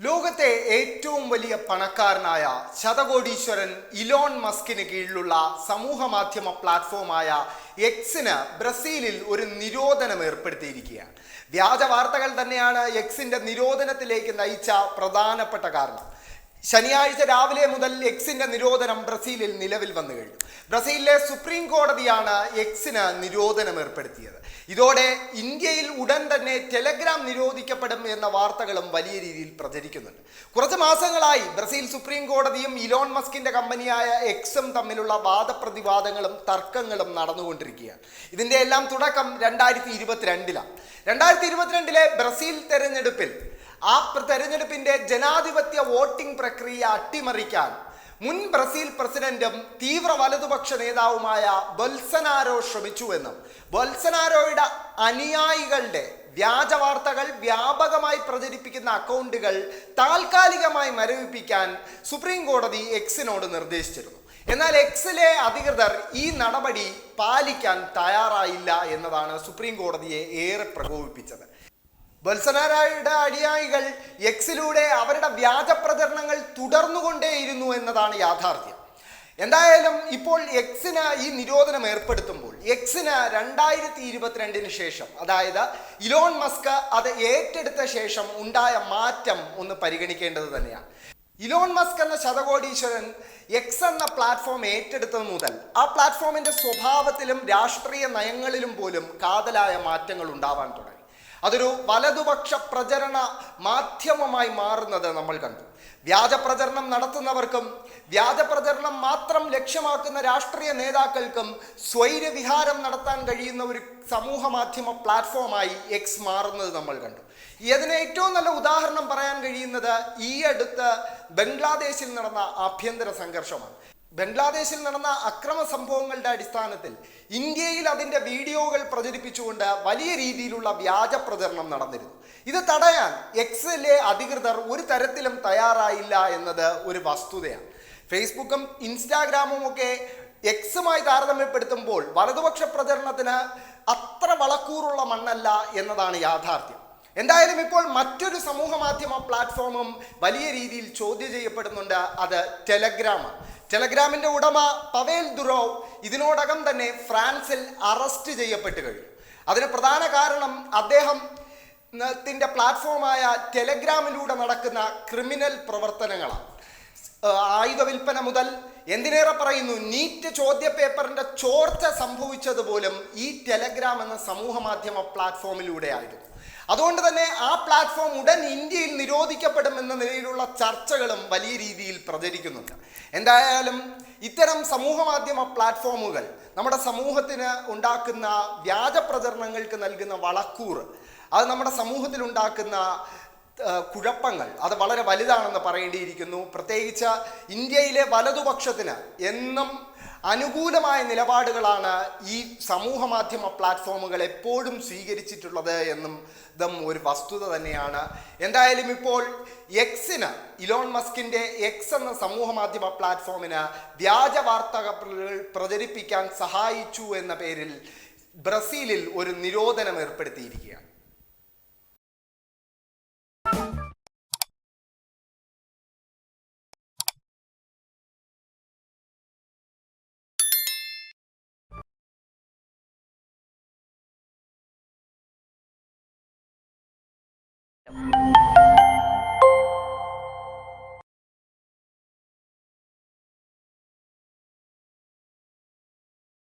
ലോകത്തെ ഏറ്റവും വലിയ പണക്കാരനായ ശതകോടീശ്വരൻ ഇലോൺ മസ്കിന് കീഴിലുള്ള സമൂഹ മാധ്യമ പ്ലാറ്റ്ഫോമായ എക്സിന് ബ്രസീലിൽ ഒരു നിരോധനം ഏർപ്പെടുത്തിയിരിക്കുകയാണ്. വ്യാജ വാർത്തകൾ തന്നെയാണ് എക്സിന്റെ നിരോധനത്തിലേക്ക് നയിച്ച പ്രധാനപ്പെട്ട കാരണം. ശനിയാഴ്ച രാവിലെ മുതൽ എക്സിന്റെ നിരോധനം ബ്രസീലിൽ നിലവിൽ വന്നു കഴിഞ്ഞു. ബ്രസീലിലെ സുപ്രീം കോടതിയാണ് എക്സിന് നിരോധനം ഏർപ്പെടുത്തിയത്. ഇതോടെ ഇന്ത്യയിൽ ഉടൻ തന്നെ ടെലഗ്രാം നിരോധിക്കപ്പെടും എന്ന വാർത്തകളും വലിയ രീതിയിൽ പ്രചരിക്കുന്നുണ്ട്. കുറച്ച് മാസങ്ങളായി ബ്രസീൽ സുപ്രീം കോടതിയും ഇലോൺ മസ്കിന്റെ കമ്പനിയായ എക്സും തമ്മിലുള്ള വാദപ്രതിവാദങ്ങളും തർക്കങ്ങളും നടന്നുകൊണ്ടിരിക്കുകയാണ്. ഇതിന്റെ എല്ലാം തുടക്കം രണ്ടായിരത്തി ഇരുപത്തിരണ്ടിലാണ്. രണ്ടായിരത്തി ഇരുപത്തിരണ്ടിലെ ബ്രസീൽ തെരഞ്ഞെടുപ്പിൽ ആ തെരഞ്ഞെടുപ്പിന്റെ ജനാധിപത്യ വോട്ടിംഗ് പ്രക്രിയ അട്ടിമറിക്കാൻ മുൻ ബ്രസീൽ പ്രസിഡന്റും തീവ്ര വലതുപക്ഷ നേതാവുമായ ബൊൽസനാരോ ശ്രമിച്ചുവെന്നും ബൊൽസനാരോയുടെ അനുയായികളുടെ വ്യാജ വാർത്തകൾ വ്യാപകമായി പ്രചരിപ്പിക്കുന്ന അക്കൗണ്ടുകൾ താൽക്കാലികമായി മരവിപ്പിക്കാൻ സുപ്രീം കോടതി എക്സിനോട് നിർദ്ദേശിച്ചിരുന്നു. എന്നാൽ എക്സിലെ അധികൃതർ ഈ നടപടി പാലിക്കാൻ തയ്യാറായില്ല എന്നതാണ് സുപ്രീം കോടതിയെ ഏറെ പ്രകോപിപ്പിച്ചത്. ബൊൽസനാരോയുടെ അനുയായികൾ എക്സിലൂടെ അവരുടെ വ്യാജ പ്രചരണങ്ങൾ തുടർന്നുകൊണ്ടേയിരുന്നു എന്നതാണ് യാഥാർത്ഥ്യം. എന്തായാലും ഇപ്പോൾ എക്സിന് ഈ നിരോധനം ഏർപ്പെടുത്തുമ്പോൾ എക്സിന് രണ്ടായിരത്തി ഇരുപത്തിരണ്ടിന് ശേഷം അതായത് ഇലോൺ മസ്ക് അത് ഏറ്റെടുത്ത ശേഷം ഉണ്ടായ മാറ്റം ഒന്ന് പരിഗണിക്കേണ്ടത് തന്നെയാണ്. ഇലോൺ മസ്ക് എന്ന ശതകോടീശ്വരൻ എക്സ് എന്ന പ്ലാറ്റ്ഫോം ഏറ്റെടുത്തത് മുതൽ ആ പ്ലാറ്റ്ഫോമിന്റെ സ്വഭാവത്തിലും രാഷ്ട്രീയ നയങ്ങളിലും പോലും കാതലായ മാറ്റങ്ങൾ ഉണ്ടാവാൻ തുടങ്ങി. അതൊരു വലതുപക്ഷ പ്രചരണ മാധ്യമമായി മാറുന്നത് നമ്മൾ കണ്ടു. വ്യാജ പ്രചരണം നടത്തുന്നവർക്കും വ്യാജ പ്രചരണം മാത്രം ലക്ഷ്യമാക്കുന്ന രാഷ്ട്രീയ നേതാക്കൾക്കും സ്വൈര്യവിഹാരം നടത്താൻ കഴിയുന്ന ഒരു സമൂഹ മാധ്യമ പ്ലാറ്റ്ഫോമായി എക്സ് മാറുന്നത് നമ്മൾ കണ്ടു. ഇതിന് ഏറ്റവും നല്ല ഉദാഹരണം പറയാൻ കഴിയുന്നത് ഈ അടുത്ത് ബംഗ്ലാദേശിൽ നടന്ന ആഭ്യന്തര സംഘർഷമാണ്. ബംഗ്ലാദേശിൽ നടന്ന അക്രമ സംഭവങ്ങളുടെ അടിസ്ഥാനത്തിൽ ഇന്ത്യയിൽ അതിന്റെ വീഡിയോകൾ പ്രചരിപ്പിച്ചുകൊണ്ട് വലിയ രീതിയിലുള്ള വ്യാജ പ്രചരണം നടന്നിരുന്നു. ഇത് തടയാൻ എക്സിലെ അധികൃതർ ഒരു തരത്തിലും തയ്യാറായില്ല എന്നത് ഒരു വസ്തുതയാണ്. ഫേസ്ബുക്കും ഇൻസ്റ്റാഗ്രാമും ഒക്കെ എക്സുമായി താരതമ്യപ്പെടുത്തുമ്പോൾ വലതുപക്ഷ പ്രചരണത്തിന് അത്ര വളക്കൂറുള്ള മണ്ണല്ല എന്നതാണ് യാഥാർത്ഥ്യം. എന്തായാലും ഇപ്പോൾ മറ്റൊരു സമൂഹ മാധ്യമ പ്ലാറ്റ്ഫോമും വലിയ രീതിയിൽ ചോദ്യം ചെയ്യപ്പെടുന്നുണ്ട്. അത് ടെലഗ്രാമാണ്. ടെലഗ്രാമിന്റെ ഉടമ പവേൽ ദുറോവ് ഇതിനോടകം തന്നെ ഫ്രാൻസിൽ അറസ്റ്റ് ചെയ്യപ്പെട്ട് കഴിഞ്ഞു. അതിന് പ്രധാന കാരണം അദ്ദേഹം ത്തിന്റെ പ്ലാറ്റ്ഫോമായ ടെലഗ്രാമിലൂടെ നടക്കുന്ന ക്രിമിനൽ പ്രവർത്തനങ്ങളാണ്. ആയുധ വിൽപ്പന മുതൽ എന്തിനേറെ പറയുന്നു നീറ്റ് ചോദ്യ പേപ്പറിന്റെ ചോർച്ച സംഭവിച്ചതുപോലും ഈ ടെലഗ്രാം എന്ന സമൂഹ മാധ്യമ പ്ലാറ്റ്ഫോമിലൂടെ ആയിരുന്നു. അതുകൊണ്ട് തന്നെ ആ പ്ലാറ്റ്ഫോം ഉടൻ ഇന്ത്യയിൽ നിരോധിക്കപ്പെടും എന്ന നിലയിലുള്ള ചർച്ചകളും വലിയ രീതിയിൽ പ്രചരിക്കുന്നുണ്ട്. എന്തായാലും ഇത്തരം സമൂഹ മാധ്യമ പ്ലാറ്റ്ഫോമുകൾ നമ്മുടെ സമൂഹത്തിന് ഉണ്ടാക്കുന്ന വ്യാജ പ്രചരണങ്ങൾക്ക് നൽകുന്ന വളക്കൂർ അത് നമ്മുടെ സമൂഹത്തിൽ ഉണ്ടാക്കുന്ന കുഴപ്പങ്ങൾ അത് വളരെ വലുതാണെന്ന് പറയേണ്ടിയിരിക്കുന്നു. പ്രത്യേകിച്ച് ഇന്ത്യയിലെ വലതുപക്ഷത്തിന് എന്നും അനുകൂലമായ നിലപാടുകളാണ് ഈ സമൂഹ മാധ്യമ പ്ലാറ്റ്ഫോമുകൾ എപ്പോഴും സ്വീകരിച്ചിട്ടുള്ളത് എന്നും ഇതും ഒരു വസ്തുത തന്നെയാണ്. എന്തായാലും ഇപ്പോൾ എക്സിന് ഇലോൺ മസ്കിന്റെ എക്സ് എന്ന സമൂഹ മാധ്യമ പ്ലാറ്റ്ഫോമിന് വ്യാജ വാർത്തകൾ പ്രചരിപ്പിക്കാൻ സഹായിച്ചു എന്ന പേരിൽ ബ്രസീലിൽ ഒരു നിരോധനം ഏർപ്പെടുത്തിയിരിക്കുകയാണ്.